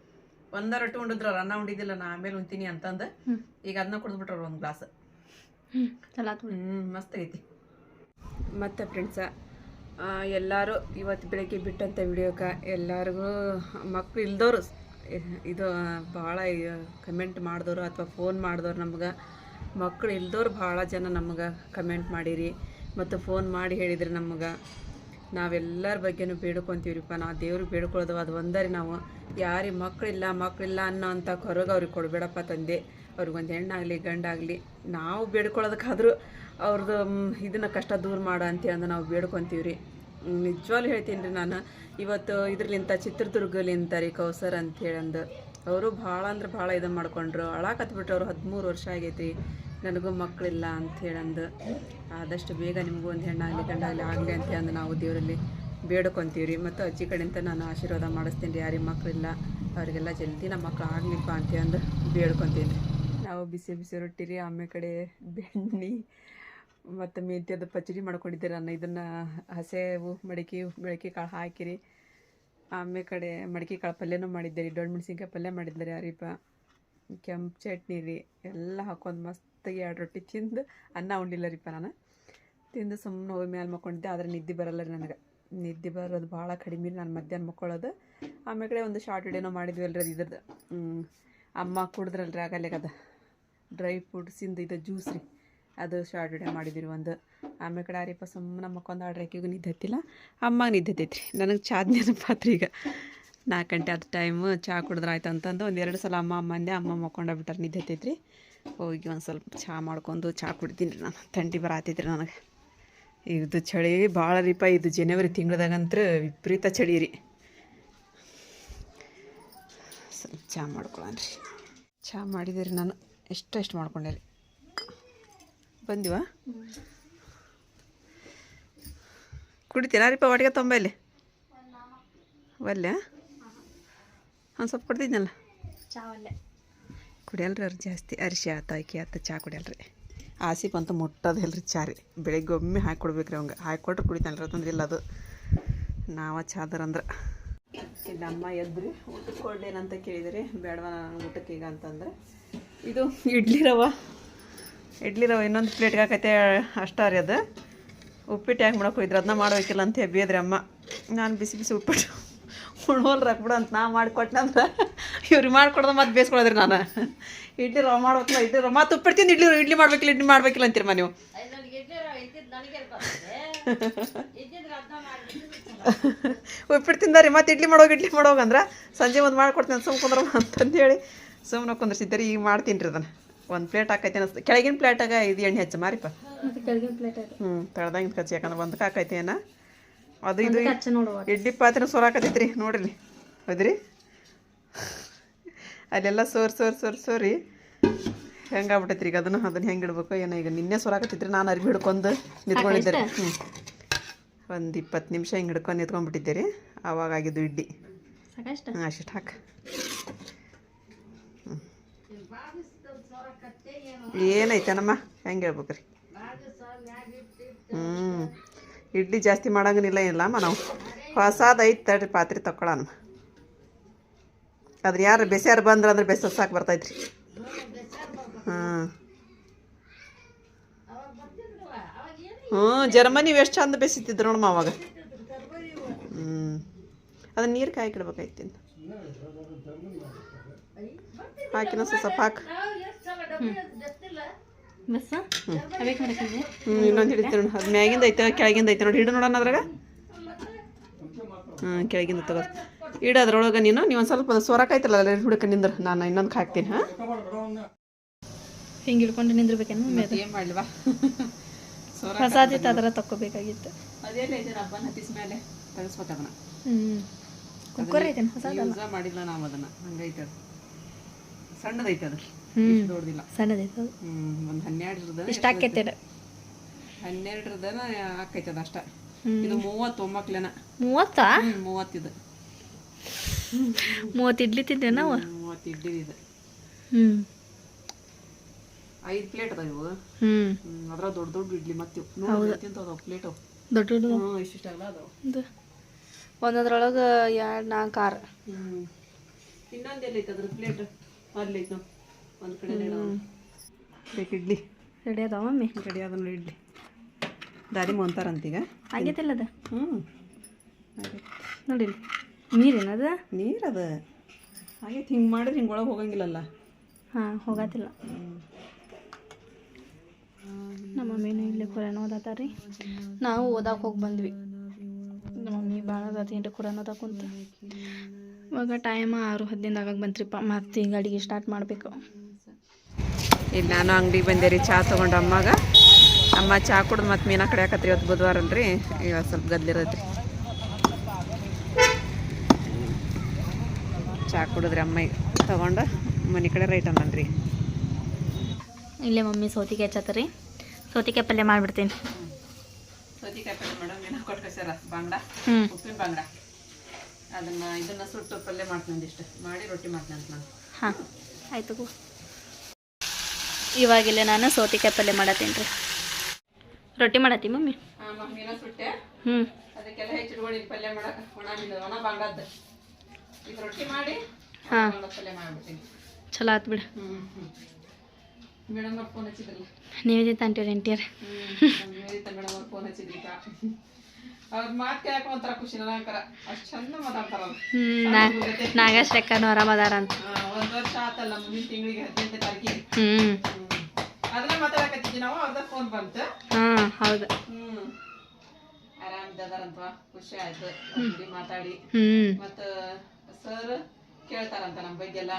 ಒಂದ ರೊಟ್ಟಿ ಉಂಡಿದ್ರ ಅನ್ನ ಉಂಡಿದ್ದಿಲ್ಲ ನಾ ಆಮೇಲೆ ಉಂತೀನಿ ಅಂತಂದು. ಈಗ ಅದನ್ನ ಕುಡಿದ್ಬಿಟ್ರ ಒಂದು ಗ್ಲಾಸ್. ಹ್ಮ್. ಮಸ್ತ್ ಐತಿ ಮತ್ತೆ ಫ್ರೆಂಡ್ಸ ಎಲ್ಲರೂ ಇವತ್ತು ಬೆಳಗ್ಗೆ ಬಿಟ್ಟಂಥ ವಿಡಿಯೋಕ್ಕೆ ಎಲ್ಲರಿಗೂ ಮಕ್ಳು ಇಲ್ದವರು ಇದು ಭಾಳ ಕಮೆಂಟ್ ಮಾಡಿದವರು ಅಥವಾ ಫೋನ್ ಮಾಡಿದವ್ರು ನಮ್ಗೆ ಮಕ್ಕಳು ಇಲ್ದವ್ರು ಭಾಳ ಜನ ನಮ್ಗೆ ಕಮೆಂಟ್ ಮಾಡಿರಿ. ಮತ್ತು ಫೋನ್ ಮಾಡಿ ಹೇಳಿದ್ರಿ ನಮಗೆ. ನಾವೆಲ್ಲರ ಬಗ್ಗೆನೂ ಬೇಡ್ಕೊತೀವ್ರಿಪ್ಪ. ನಾವು ದೇವ್ರಿಗೆ ಬೇಡ್ಕೊಳ್ಳೋದು ಅದು ಒಂದರಿ ನಾವು. ಯಾರಿಗೆ ಮಕ್ಕಳಿಲ್ಲ ಮಕ್ಕಳಿಲ್ಲ ಅನ್ನೋ ಅಂಥ ಕೊರಗ ಅವ್ರಿಗೆ ಕೊಡಬೇಡಪ್ಪ ತಂದೆ. ಅವ್ರಿಗೊಂದು ಹೆಣ್ಣಾಗಲಿ, ಗಂಡಾಗಲಿ, ನಾವು ಬೇಡ್ಕೊಳ್ಳೋದಕ್ಕಾದರೂ ಅವ್ರದ್ದು ಇದನ್ನು ಕಷ್ಟ ದೂರ ಮಾಡು ಅಂತ ನಾವು ಬೇಡ್ಕೊತೀವ್ರಿ. ನಿಜವಾಗ್ಲೂ ಹೇಳ್ತೀನಿ ರೀ ನಾನು. ಇವತ್ತು ಇದ್ರಲಿಂತ ಚಿತ್ರದುರ್ಗಲಿಂತ ರೀ ಕೌಸರ್ ಅಂತ ಅಂದು ಅವರು ಭಾಳ ಅಂದ್ರೆ ಭಾಳ ಇದನ್ನು ಮಾಡ್ಕೊಂಡ್ರು. ಅಳಾಕತ್ಬಿಟ್ರು ಅವ್ರು ಹದಿಮೂರು ವರ್ಷ ಆಗೈತಿ ನನಗೂ ಮಕ್ಕಳಿಲ್ಲ ಅಂತ ಅಂದು ಆದಷ್ಟು ಬೇಗ ನಿಮಗೂ ಒಂದು ಹೆಣ್ಣಾಗಲಿ ಗಂಡಾಗಲಿ ಆಗಲಿ ಅಂತ ಅಂದು ನಾವು ದೇವರಲ್ಲಿ ಬೇಡ್ಕೊತೀವ್ರಿ. ಮತ್ತು ಅಜ್ಜಿ ಕಡೆಯಿಂದ ನಾನು ಆಶೀರ್ವಾದ ಮಾಡಿಸ್ತೀನಿ ರೀ. ಯಾರಿಗೆ ಮಕ್ಕಳಿಲ್ಲ, ಅವರಿಗೆಲ್ಲ ಜಲ್ದಿ ನಮ್ಮ ಮಕ್ಕಳು ಆಗಲಿಪ್ಪ ಅಂತ ಅಂದು ಬೇಡ್ಕೊತೀನಿ ನಾವು ಬಿಸಿ ಬಿಸಿ ರೊಟ್ಟಿ ರೀ ಆಮೇಲೆ ಕಡೆ ಬೆಣ್ಣೆ ಮತ್ತು ಮೆಂತ್ಯದ ಪಚಡಿ ಮಾಡ್ಕೊಂಡಿದ್ದೆ ನಾನು ಇದನ್ನು ಹಸೆವು, ಮಡಿಕೆ, ಬೆಳಕೆ ಕಾಳು ಹಾಕಿರಿ. ಆಮೇಲೆ ಕಡೆ ಮಡಿಕೆ ಕಾಳು ಪಲ್ಯನೂ ಮಾಡಿದ್ದೆ ರೀ. ಮೆಣಸಿನ್ಕಾಯಿ ಪಲ್ಯ ಮಾಡಿದ್ದೆ ರೀ. ಅರಿಪ, ಕೆಂಪು ಚಟ್ನಿ ರೀ. ಎಲ್ಲ ಹಾಕೊಂಡು ಮಸ್ತಾಗಿ ಎರಡು ರೊಟ್ಟಿ ತಿಂದು ಅನ್ನ ಉಂಡಿಲ್ಲ ರೀಪ ನಾನು. ತಿಂದು ಸುಮ್ಮನೆ ಹೋಗಿ ಮೇಲೆ ಮಕ್ಕೊಂಡಿದ್ದೆ, ಆದರೆ ನಿದ್ದೆ ಬರಲ್ಲ ರೀ ನನಗೆ. ನಿದ್ದೆ ಬರೋದು ಭಾಳ ಕಡಿಮೆ ನಾನು ಮಧ್ಯಾಹ್ನ ಮಕ್ಕೊಳ್ಳೋದು. ಆಮೇಲೆ ಒಂದು ಶಾರ್ಟ್ ವಿಡಿಯೋನೋ ಮಾಡಿದ್ವಿ ಅಲ್ರಿ ಅದು ಇದ್ರದ್ದು. ಅಮ್ಮ ಕುಡಿದ್ರಲ್ರಿ ಆಗಲ್ಲೇ ಅದು. ಡ್ರೈ ಫ್ರೂಟ್ಸಿಂದ ಇದು ಜ್ಯೂಸ್ ರೀ. ಅದು ಶಾರ್ಟ್ ವಿಡಿಯೋ ರೀ ಒಂದು. ಆಮೇಲೆ ಕಡೆ ಆರಿಪ್ಪ ಸುಮ್ಮನೆ ಮಕ್ಕೊಂದು ಆಡ್ರಿ ಆಕೆಗೂ ನಿದ್ದೆ ಹತ್ತಿಲ್ಲ. ಅಮ್ಮಗೆ ನಿದ್ದೆ ಹತ್ತೈತ್ರಿ. ನನಗೆ ಚಾದ ನೆನಪಾತ್ರಿ ಈಗ. ನಾಲ್ಕು ಗಂಟೆ ಆದ ಟೈಮು ಚಹಾ ಕುಡಿದ್ರೆ ಆಯ್ತು ಅಂತಂದು ಒಂದು ಎರಡು ಸಲ ಅಮ್ಮ ಅಮ್ಮಂದೆ ಅಮ್ಮ ಮಕ್ಕೊಂಡ ಬಿಟ್ಟಾರೆ ನಿದ್ದೆ ಹತ್ತೈತ್ರಿ. ಹೋಗಿ ಒಂದು ಸ್ವಲ್ಪ ಚಹಾ ಮಾಡ್ಕೊಂಡು ಚಹಾ ಕುಡಿತೀನಿ ರೀ ನಾನು. ಥಂಡಿ ಬರಾತೈತ್ರಿ ನನಗೆ. ಇದು ಚಳಿ ಭಾಳ ರೀಪ ಇದು ಜನವರಿ ತಿಂಗಳದಾಗಂತ್ರ ವಿಪರೀತ ಚಳಿ ರೀ. ಸ್ವಲ್ಪ ಚಹಾ ಮಾಡ್ಕೊಳ್ಳೋಣ ಚಹಾ ಮಾಡಿದೆ ರೀ ನಾನು. ಎಷ್ಟು ಎಷ್ಟು ಮಾಡ್ಕೊಂಡೆ ರೀ. ಬಂದಿವ? ಕುಡಿತೀರಾ ರೀಪ ಒಟ್ಟಿಗೆ ತೊಂಬಲ್ಲಿ? ಒಲ್ಲೆ? ಒಂದು ಸ್ವಲ್ಪ ಕೊಡ್ತಿದ್ನಲ್ಲ ಕುಡಿಯಲ್ರಿ ಅವ್ರು ಜಾಸ್ತಿ. ಅರಿಶಿ ಆತ ಅಕ್ಕಿ ಆತ ಚಹಾ ಕುಡಿಯಲ್ರಿ. ಆಸಿಪ್ ಅಂತ ಮುಟ್ಟೋದು ಹೇಳ್ರಿ ಚಾ ರೀ. ಬೆಳಿಗ್ಗೆ ಒಮ್ಮೆ ಹಾಕಿ ಕೊಡ್ಬೇಕ್ರಿ ಅವಂಗೆ. ಹಾಕಿ ಕೊಟ್ರೆ ಕುಡಿತಾನಲ್ರಿ ಅಂತಂದ್ರೆ ಇಲ್ಲ ಅದು. ನಾವ ಚಾದರ್ ಅಂದ್ರೆ. ಇಲ್ಲಿ ಅಮ್ಮ ಎದ್ರಿ. ಊಟಕ್ಕೆ ಕೊಡ್ಲೇನಂತ ಕೇಳಿದ್ರಿ. ಬೇಡವ ನಾನು ಊಟಕ್ಕೆ ಈಗ ಅಂತಂದ್ರೆ. ಇದು ಇಡ್ಲಿ ರವ. ಇಡ್ಲಿ ರವ ಇನ್ನೊಂದು ಪ್ಲೇಟ್ಗೆ ಹಾಕೈತೆ ಅಷ್ಟೇ ರೀ ಅದು. ಉಪ್ಪಿಟ್ಟು ಯಾಕೆ ಮಾಡೋಕೆ ಹೋಗಿದ್ರೆ? ಅದನ್ನ ಮಾಡೋಕಿಲ್ಲ ಅಂತ ಬೇದ್ರಿ ಅಮ್ಮ. ನಾನು ಬಿಸಿ ಬಿಸಿ ಉಪ್ಪಿಟ್ಟು. ಉಣ್ವಲ್ ಬಿಡು ಅಂತ ನಾ ಮಾಡಿಕೊಟ್ನಂದ್ರೆ ಇವ್ರಿಗೆ ಮಾಡ್ಕೊಡ್ದು ಮತ್ತೆ ಬೇಯಿಸ್ಕೊಳದ್ರಿ ನಾನು. ಇಡ್ಲಿ ರವ ಮಾಡ್ಬೇಕಲ್ಲ ಇಡ್ಲಿ ರವ ಮತ್ತೆ ಉಪ್ಪಿಡ್ತೀನಿ ತಿಂದು ಇಡ್ಲಿ ಇಡ್ಲಿ ಮಾಡ್ಬೇಕಿಲ್ಲ ಇಡ್ಲಿ ಮಾಡ್ಬೇಕಿಲ್ಲ ಅಂತೀರಮ್ಮ ನೀವು. ಉಪ್ಪಿಟ್ಟು ತಿಂದಾರಿ ಮತ್ತೆ ಇಡ್ಲಿ ಮಾಡೋಗಿ ಇಡ್ಲಿ ಮಾಡೋಗ ಅಂದ್ರೆ ಸಂಜೆ ಒಂದು ಮಾಡ್ಕೊಡ್ತೀನಿ ಸುಮ್ ಕುಂದ್ರಮ್ಮ ಅಂತಂದೇಳಿ. ಸುಮ್ಮನೆ ಕುಂದ್ರಿಸಿದ್ದಾರೆ ಈಗ ಮಾಡ್ತೀನಿ ರೀ ಅದನ್ನು. ಒಂದು ಪ್ಲೇಟ್ ಹಾಕೈತೆ ಅನಿಸ್ತು ಕೆಳಗಿನ ಪ್ಲೇಟಾಗ ಇದು ಎಣ್ಣೆ ಹಚ್ಚ ಮಾರಿಪ್ಪ. ಮತ್ತು ಕೆಳಗಿನ ಪ್ಲೇಟ್ ಹ್ಞೂ ತಳ್ದಂಗೆ ಕಚ್ಚಿ ಯಾಕಂದ್ರೆ ಒಂದಕ್ಕೆ ಹಾಕೈತೆ ಏನ ಅದು ಇದು ಇಡ್ಲಿ ಪಾತ್ರೆ ಸೋರಾಕತೈತ್ರಿ ನೋಡ್ರಿ ಹೌದ್ರಿ? ಅಲ್ಲೆಲ್ಲ ಸೋರ್ ಸೋರ್ ಸೋರ್ ಸೋರಿ. ಹೆಂಗಾಗ್ಬಿಟ್ಟೈತ್ರಿ ಈಗ ಅದನ್ನು? ಅದನ್ನ ಹೆಂಗೆ ಇಡ್ಬೇಕು? ಏನ ಈಗ ನಿನ್ನೆ ಸೋರಾಕತ್ತಿದ್ರಿ ನಾನು ಅರ್ಬಿ ಹಿಡ್ಕೊಂಡು ನಿಂತ್ಕೊಂಡಿದ್ದೆ. ರೀ ಹ್ಞೂ ಒಂದು ಇಪ್ಪತ್ತು ನಿಮಿಷ ಹಿಂಗೆ ಹಿಡ್ಕೊಂಡು ನಿಂತ್ಕೊಂಡ್ಬಿಟ್ಟಿದ್ದೆ ರೀ. ಆವಾಗ ಆಗಿದ್ದು ಇಡ್ಲಿ ಹಾಂ ಅಷ್ಟು ಹಾಕ. ಏನೈತೆ ನಮ್ಮ ಹೆಂಗೆ ಹೇಳ್ಬೇಕು ರೀ ಹ್ಞೂ ಇಡ್ಲಿ ಜಾಸ್ತಿ ಮಾಡಂಗಿಲ್ಲ ಇಲ್ಲಮ್ಮ ನಾವು? ಹೊಸದು ಐತೆ ತಡ್ರಿ ಪಾತ್ರೆ ತಗೊಳ್ಳೋಣ ಅದ್ರ ಯಾರು ಬೆಸ್ಯಾರು ಬಂದ್ರೆ ಅಂದ್ರೆ ಬೆಸ ಸಾಕು ಬರ್ತೈತ್ರಿ. ಹಾಂ. ಹ್ಞೂ, ಜರ್ಮನಿ ಎಷ್ಟು ಚಂದ ಬೆಸಿತಿದ್ರು ನೋಡಮ್ಮ ಅವಾಗ. ಹ್ಞೂ ಅದನ್ನ ನೀರು ಕಾಯ್ಕಿಡ್ಬೇಕಾಯ್ತು ಇನ್ನು ಹಾಕಿನ ಸ್ವಲ್ಪ ಹಾಕು. ಬಸ್ ಹ್ಞೂ ಇನ್ನೊಂದು ಹಿಡಿತೀವಿ ನೋಡಿ. ಅದು ಮ್ಯಾಗಿಂದ ಐತೆ ಕೆಳಗಿಂದ ಐತೆ ನೋಡಿ. ಹಿಡು ನೋಡೋಣ ಅದ್ರಾಗ. ಹ್ಞೂ ಕೆಳಗಿಂದ ತಗೋ. ಇಡು ಅದ್ರೊಳಗೆ ನೀನು. ನೀವು ಒಂದು ಸ್ವಲ್ಪ ಸೊರಕಾಯ್ತಲ್ಲ ಅಲ್ಲ ಹುಡುಕ ನಿಂದ್ರ. ನಾನು ಇನ್ನೊಂದು ಹಾಕ್ತೀನಿ ಹಾಂ? ಹಿಂಗೆ ಹಿಡ್ಕೊಂಡು ನಿಂದಿರ್ಬೇಕೇನು? ಅದು. ಏನು ಮಾಡಲಿವಾ ಹೊಸಾದಿತ್ತು ಅದರ ತಕ್ಕೋಬೇಕಾಗಿತ್ತು. ಅದೇಲ್ಲ ಐತೆ ಹಬ್ಬನ ಹತ್ತಿಸ ಮೇಲೆ? ತೆಗಿಸ್ಬೇಕು ಅದನ್ನ ಹ್ಞೂ ಕುಕ್ಕರ್ ಐತೇನು? ಹೊಸದಲ್ಲ ಮಾಡಿಲ್ಲ ನಾವು ಅದನ್ನ. ಹಂಗೈತೆ ಅದು. ಸಣ್ಣದೈತೆ ಅದು. ದೊಡ್ಡದಿಲ್ಲ. ಸಣ್ಣದೈತೆ ಒಂದು ಹನ್ನೆರಡರದ ಇಷ್ಟ ಆಕೈತೆ ಹನ್ನೆರಡರದನ ಆಕೈತೆ ಅದು ಅಷ್ಟ. ಇದು ಮೂವತ್ತು? ಒಮ್ಮಕ್ಲೆನ ಮೂವತ್ತಾ ಮೂವತ್ತಿದು. ಮೂವತ್ತು ಇಡ್ಲಿ ತಿಂದೆ ನಾವು ಮೂವತ್ತು ಇಡ್ಲಿ ಇದೆ. ಹ್ಞೂ ಐದು ಪ್ಲೇಟ್ ಅದಾವ ಇವು. ಹ್ಞೂ ಹ್ಮ್, ಅದ್ರಾಗ ದೊಡ್ಡ ದೊಡ್ಡ ಇಡ್ಲಿ ಮತ್ತೆ ತಿಂತಾವ ಪ್ಲೇಟ್? ಅವು ದೊಡ್ಡ ದೊಡ್ಡ ಹ್ಞೂ ಇಷ್ಟಿಷ್ಟಲ್ಲ ಅದಾವ. ಒಂದೊಂದ್ರೊಳಗೆ ಎರಡು ನಾಲ್ಕು ಆರು. ಹ್ಞೂ ಇನ್ನೊಂದು ಎಲ್ಲೈತೆ ಅದ್ರ ಪ್ಲೇಟ್? ಅಲ್ಲೈತೆ ನಾವು ಒಂದು ಕಡೆ ಬೇಕು ಇಡ್ಲಿ. ರೆಡಿ ಅದಾವ ಮಮ್ಮಿ? ರೆಡಿ ಅದ ನೋಡಿ ಇಡ್ಲಿ. ದಾರಿ ಮೊಂತಾರಂತೀಗ ಆಗೈತಿಲ್ಲ ಅದ. ಹ್ಞೂ ನೋಡಿರಿ ನೀರೇನದ? ನೀರು ಅದ ಆಗೈತೆ ಹಿಂಗೆ ಮಾಡಿದ್ರೆ ಹಿಂಗೆ ಒಳಗೆ ಹೋಗಂಗಿಲ್ಲಲ್ಲ. ಹಾಂ ಹೋಗತ್ತಿಲ್ಲ ನಮ್ಮ ಮಮ್ಮಿನೂ ಇಲ್ಲಿ ಕುರಾನ್ ಓದತ್ತಾರ ರೀ ನಾವು ಓದಾಕ ಹೋಗಿ ಬಂದ್ವಿ. ನಮ್ಮ ಮಮ್ಮಿ ಭಾಳ ಅದೇನ್ರಿ ಕುರಾನ್ ಓದಕ್ಕೆ ಕುಂತ. ಇವಾಗ ಟೈಮ್ ಆರು ಹದಿನೈದು ಆಗಕ್ಕೆ ಬಂತ್ರಿಪ್ಪ. ಮತ್ತೆ ಈಗ ಅಡಿಗೆ ಸ್ಟಾರ್ಟ್ ಮಾಡಬೇಕು. ಇಲ್ಲಿ ನಾನು ಅಂಗಡಿಗೆ ಬಂದೆ ರೀ ಚಹಾ ತೊಗೊಂಡು ಅಮ್ಮಾಗ. ಅಮ್ಮ ಚಹಾ ಕುಡ್ದು ಮತ್ತೆ ಮೀನಾ ಕಡೆ ಹಾಕತ್ರಿ ಇವತ್ತು ಬುಧವಾರ ಅಲ್ರಿ ಈಗ ಸ್ವಲ್ಪ ಗದ್ಲಿರತ್ರಿ ಚಹಾ ಕುಡಿದ್ರಿ ಅಮ್ಮ ತಗೊಂಡು ಮನೆ ಕಡೆ ರೈಟ್ ಅನ್ನನ್ರಿ. ಇಲ್ಲೇ ಮಮ್ಮಿ ಸೌತಿಗೆ ಹಚ್ಚತ್ತರಿ ಸೌತಿಕಾಯಿ ಪಲ್ಯ ಮಾಡಿಬಿಡ್ತೀನಿ. ಸೌತಿಕಾಯಿ ಪಲ್ಯ ಮೇಡಮ್ ಏನೋ ಕೊಟ್ಟು ಕಳ್ಸ್ಯಾರ ಬಾಂಗ್ಡ? ಉಪ್ಪಿನ ಬಾಂಗ್ಡ? ಅದನ್ನ ಇದನ್ನ ಸುಟ್ಟು ಪಲ್ಯ ಮಾಡ್ತೀನಿ ಒಂದಿಷ್ಟು. ಮಾಡಿ ರೊಟ್ಟಿ ಮಾಡ್ತೀನಿ ಅಂತ ನಾನು. ಹಾಂ ಆಯ್ತು. ಇವಾಗಿಲ್ಲೇ ನಾನು ಸೌತಿಕಾಯಿ ಪಲ್ಯ ಮಾಡತ್ತೀನಿ ರೀ. ರೊಟ್ಟಿ ಮಾಡತ್ತಿ ಮಮ್ಮಿ? ಹ್ಞೂ ಹಾ. ಚಲೋ ಆತು ಬಿಡು. ಮೇಡಮ್ ಫೋನ್ ಹಚ್ಚಿದ್ರಲ್ಲ ನೀವಿದ್ದ ಅಂತೀರಿ ಎಂಟಿಯರ್ ಅವ್ರು ಮಾತು ಕೇಳಕ್ಕೆ ಒಂಥರ ಖುಷಿ ನನಗಂಕರ ಅಷ್ಟು ಚಂದ ಮಾತಾಡ್ತಾರ ಅವ್ರು. ನಾ ನಾಗೇಶ್ ಲೆಕ್ಕನು ಆರಾಮದಾರ ಅಂತ. ಒಂದು ವರ್ಷ ಆತಲ್ಲ ಮುಂದಿನ ತಿಂಗಳಿಗೆ ಹದಿನೆಂಟನೇ ತಾರೀಕಿಗೆ. ಹ್ಞೂ ಅದನ್ನ ಮಾತಾಡಕತ್ತಿದ್ವಿ ನಾವು ಅವ್ರದ ಫೋನ್ ಬಂತು. ಹಾ ಹೌದು. ಹ್ಮ್. ಆರಾಮಿದ್ದಾರಂತ ಖುಷಿ ಆಯ್ತು. ಮಾತಾಡಿ. ಹ್ಮ್. ಮತ್ತ ಸರ್ ಕೇಳ್ತಾರಂತ ನಮ್ಮ ಬಗ್ಗೆ ಎಲ್ಲ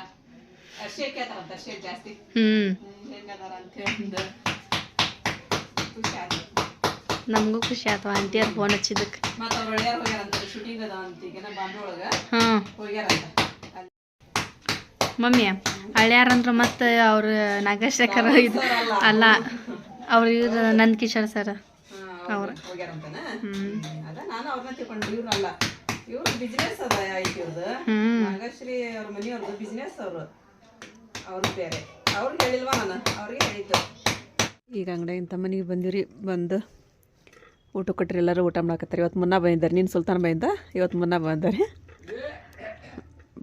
ಅರ್ಶಿಯ ಕೇಳ್ತಾರಂತ ಅರ್ಶಿಯ ಜಾಸ್ತಿ. ಹ್ಮ್, ಹೆಂಗದಾರ ಅಂತ ಹೇಳಿದ ಖುಷಿ ಆಯ್ತು. ನಮಗೂ ಖುಷಿ ಆಯ್ತು. ಆಂಟಿಯರ್ ಫೋನ್ ಹಚ್ಚಿದ್ದಕ್ಕೆ. ಮಮ್ಮಿ ಹಳ್ಯಾರಂದ್ರೆ ಮತ್ತೆ ಅವ್ರು ನಾಗಶೇಖರ್ ಇದು ಅಲ್ಲ. ಅವ್ರು ಇವ್ರು ನಂದ್ ಕಿಶೋರ್ ಸರ್. ಅವ್ರು ನಾಗಶ್ರೀ ಅವ್ರ ಮನೆಯವ್ರದ್ದು ಬಿಸ್ನೆಸ್ ಅವರು. ಅವ್ರು ಬೇರೆ. ಅವ್ರಿಗೆ ಹೇಳಿಲ್ವಾ ನಾನು? ಅವ್ರಿಗೆ ಹೇಳಿದ್ದು. ಈಗ ಅಂಗಡಿಯಿಂದ ಮನೆಗೆ ಬಂದಿರಿ ಬಂದು ಊಟ ಕೊಟ್ಟರೆ ಎಲ್ಲರೂ ಊಟ ಮಾಡಕತ್ತಾರೆ. ಇವತ್ತು ಮುನ್ನ ಬಂದಿದ್ದಾರೆ. ನೀನು ಸುಲ್ತಾನ್ ಬಂದ ಇವತ್ತು ಮುನ್ನ ಬಂದಾರೆ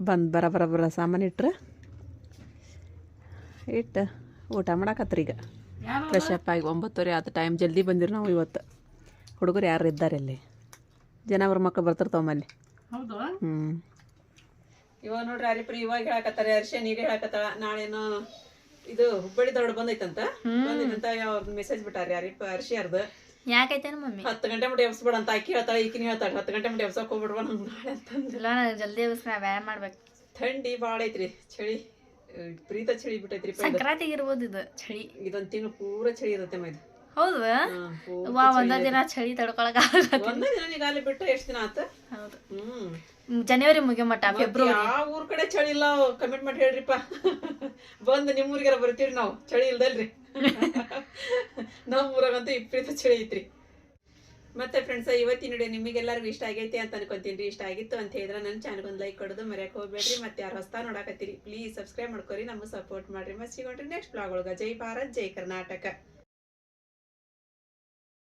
ಬಂದು ಬರ ಬರ ಬರ ಸಾಮಾನು ಇಟ್ರೆ. ಇಟ್ಟು ಊಟ ಮಾಡಾಕತ್ತರಿ ಈಗ. ಫ್ರೆಶ್ ಅಪ್ ಆಗಿ ಒಂಬತ್ತುವರೆ ಆತ ಟೈಮ್ ಜಲ್ದಿ ಬಂದಿರಿ ನಾವು ಇವತ್ತು. ಹುಡುಗರು ಯಾರು ಇದ್ದಾರೆ ಅಲ್ಲಿ ಜನ ಅವ್ರ ಮಕ್ಕಳು ಬರ್ತಿರ್ತಾವ ಮಲ್ಲಿ ಹೌದು? ಹ್ಞೂ ಇವಾಗ ನೋಡ್ರಿ ಅರಿಪ್ರಿ ಇವಾಗ ಹೇಳಕತ್ತಾರೆ ಅರ್ಶನ್ ಈಗ ಹೇಳಕತ್ತಾಳ. ನಾಳೇನು ಇದು ಹುಬ್ಬಳ್ಳಿ ದೊಡ್ಡ ಬಂದೈತಂತ? ಬಂದೈತಂತ ಮೆಸೇಜ್ ಬಿಟ್ಟಾರಿ ಅರ್ಶಿ ಅರ್ಶಿಯಾರ್ದು ಯಾಕೈತೇನು ಮಮ್ಮಿ? ಹತ್ತು ಗಂಟೆ ಮುಟ್ಟಿ ಎಬ್ಸ್ಬೇಡ ಅಂತ ಆಕಿ ಹೇಳ್ತಾಳೆ ಈಕಿನ ಹೇಳ್ತಾಳೆ ಹತ್ತು ಗಂಟೆ ಮಟ್ಟ ಎಬ್ಸಕ್ ಹೋಗ್ಬಿಡ್ವ ನಂಗೆ ನಾಳೆ ಅಂತಂದು. ಇಲ್ಲ ನಾನು ಜಲ್ದಿ ನಾ ವ್ಯಾಯಾಮ ಮಾಡ್ಬೇಕು. ಥಂಡಿ ಭಾಳ ಐತ್ರಿ ಚಳಿ ಪ್ರೀತ ಚಳಿ ಬಿಟ್ಟೈತ್ರಿ. ಸಂಕ್ರಾಂತಿಗೆ ಇರ್ಬೋದು ಇದು ಚಳಿ. ಇದೊಂದು ತಿಂಗಳು ಪೂರ ಚಳಿ ಇರುತ್ತೆ ಮೈದು. ಹೌದು? ವಾ ಒಂದ ದಿನ ಚಳಿ ತಡ್ಕೊಳಕ್ ಒಂದ ದಿನ ಈಗ ಅಲ್ಲಿ ಬಿಟ್ಟು ಎಷ್ಟು ದಿನ ಆತ? ಹೌದು. ಹ್ಮ್. ಜನವರಿ ಮುಗಿಯೋ ಮಟ್ಟ ಫೆಬ್ರವರಿ ಆ ಊರ್ ಕಡೆ ಚಳಿ ಇಲ್ಲ ಕಮಿಟ್ಮೆಂಟ್ ಹೇಳ್ರಿಪ್ಪ. ಬಂದು ನಿಮ್ಮ ಊರಿಗಾರ ಬರ್ತೀವಿ ನಾವು. ಚಳಿ ಇಲ್ದಲ್ರಿ. ನಮ್ಮ ಊರಾಗಂತೂ ವಿಪರೀತ ಚಳಿ ಐತ್ರಿ. ಮತ್ತೆ ಫ್ರೆಂಡ್ಸ್ ಇವತ್ತಿನ ವಿಡಿಯೋ ನಿಮಗೆಲ್ಲರಿಗೂ ಇಷ್ಟ ಆಗೈತಿ ಅಂತ ಅನ್ಕೊಂತೀನಿ ಇಷ್ಟ ಆಗಿತ್ತು ಅಂತ ಹೇಳಿದ್ರೆ ನನ್ನ ಚಾನಲ್ ಒಂದು ಲೈಕ್ ಕೊಡೋದು ಮರ್ಯಾಕೆ ಹೋಗ್ಬೇಡ್ರಿ. ಮತ್ತೆ ಯಾರು ಹೊಸ ನೋಡಾಕತ್ತೀರಿ ಪ್ಲೀಸ್ ಸಬ್ಸ್ಕ್ರೈಬ್ ಮಾಡ್ಕೊರಿ. ನಮಗೆ ಸಪೋರ್ಟ್ ಮಾಡ್ರಿ. ಮತ್ತೆ ಸಿಗೋಣ್ರಿ ನೆಕ್ಸ್ಟ್ ಬ್ಲಾಗ್ ಒಳಗೆ. ಜೈ ಭಾರತ್ ಜೈ ಕರ್ನಾಟಕ.